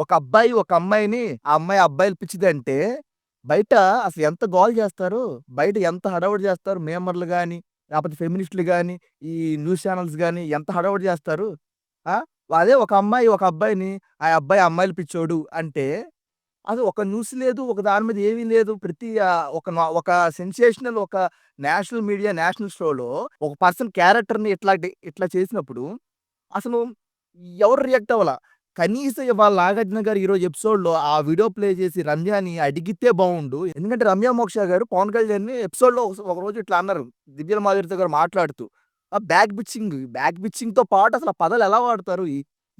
ఒక అబ్బాయి ఒక అమ్మాయిని ఆ అమ్మాయి అబ్బాయిలు పిచ్చిదంటే బయట అసలు ఎంత గోల్ చేస్తారు? బయట ఎంత హడావుడి చేస్తారు? మేమర్లు కానీ లేకపోతే ఫెమినిస్టులు కానీ ఈ న్యూస్ ఛానల్స్ కానీ ఎంత హడావుడి చేస్తారు? ఆ? అదే ఒక అమ్మాయి ఒక అబ్బాయిని ఆ అబ్బాయి అమ్మాయిలు పిచ్చోడు అంటే అది ఒక న్యూస్ లేదు ఒక దాని మీద ఏమీ లేదు. ప్రతి ఒక నా- ఒక సెన్సేషనల్ ఒక నేషనల్ మీడియా నేషనల్ షోలో ఒక పర్సన్ క్యారెక్టర్ని ఇట్లా ఇట్లా చేసినప్పుడు అసలు ఎవరు రియాక్ట్ అవ్వాల? కనీసం వాళ్ళ నాగార్జున గారు ఈరోజు ఎపిసోడ్లో ఆ వీడియో ప్లే చేసి రమ్యాని అడిగితే బాగుండు ఎందుకంటే రమ్య మోక్ష గారు పవన్ కళ్యాణ్ ఎపిసోడ్లో ఒక రోజు ఇట్లా అన్నారు. దివ్యల మాధురితో గారు మాట్లాడుతూ. ఆ బ్యాక్ బిచ్చింగ్ బ్యాక్ బిచ్చింగ్తో పాటు అసలు ఆ పదాలు ఎలా వాడతారు?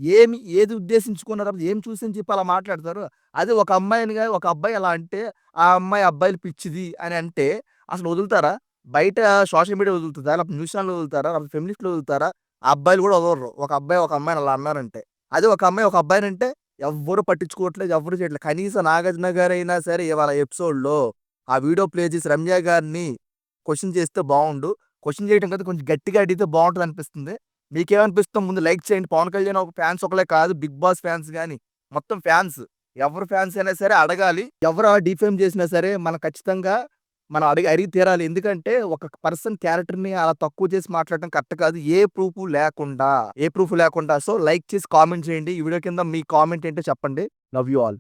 ఏమి ఏది ఉద్దేశించుకున్నారు? ఏం చూసి చెప్పి అలా మాట్లాడతారు? అది ఒక అమ్మాయిని ఒక అబ్బాయి అలా అంటే ఆ అమ్మాయి అబ్బాయిలు పిచ్చిది అని అంటే అసలు వదులుతారా? బయట సోషల్ మీడియా వదులుతుందా? లేకపోతే న్యూస్ ఛానల్ వదులుతారా? లేకపోతే ఫెమినిస్ట్లు వదులుతారా? ఆ అబ్బాయిలు కూడా వదలరు. ఒక అబ్బాయి ఒక అమ్మాయిని అలా అన్నారంటే. అదే ఒక అమ్మాయి ఒక అబ్బాయిని అంటే ఎవ్వరు పట్టించుకోవట్లేదు ఎవ్వరు చేయట్లేదు. కనీసం నాగార్జున గారు అయినా సరే ఇవాళ ఎపిసోడ్లో ఆ వీడియో ప్లే చేసి రమ్య గారిని క్వశ్చన్ చేస్తే బాగుండు. క్వశ్చన్ చేయడం కదా కొంచెం గట్టిగా అడిగితే బాగుంటుంది అనిపిస్తుంది. మీకేమనిపిస్తుందో? ముందు లైక్ చేయండి. పవన్ కళ్యాణ్ ఒక ఫ్యాన్స్ ఒకలే కాదు బిగ్ బాస్ ఫ్యాన్స్ కానీ మొత్తం ఫ్యాన్స్. ఎవరు ఫ్యాన్స్ అయినా సరే అడగాలి. ఎవరు డిఫేమ్ చేసినా సరే మనం ఖచ్చితంగా మనం అడిగి అడిగి తీరాలి. ఎందుకంటే ఒక పర్సన్ క్యారెక్టర్ని అలా తక్కువ చేసి మాట్లాడడం కరెక్ట్ కాదు. ఏ ప్రూఫ్ లేకుండా ఏ ప్రూఫ్ లేకుండా సో లైక్ చేసి కామెంట్ చేయండి. ఈ వీడియో కింద మీ కామెంట్ ఏంటో చెప్పండి. Love you all.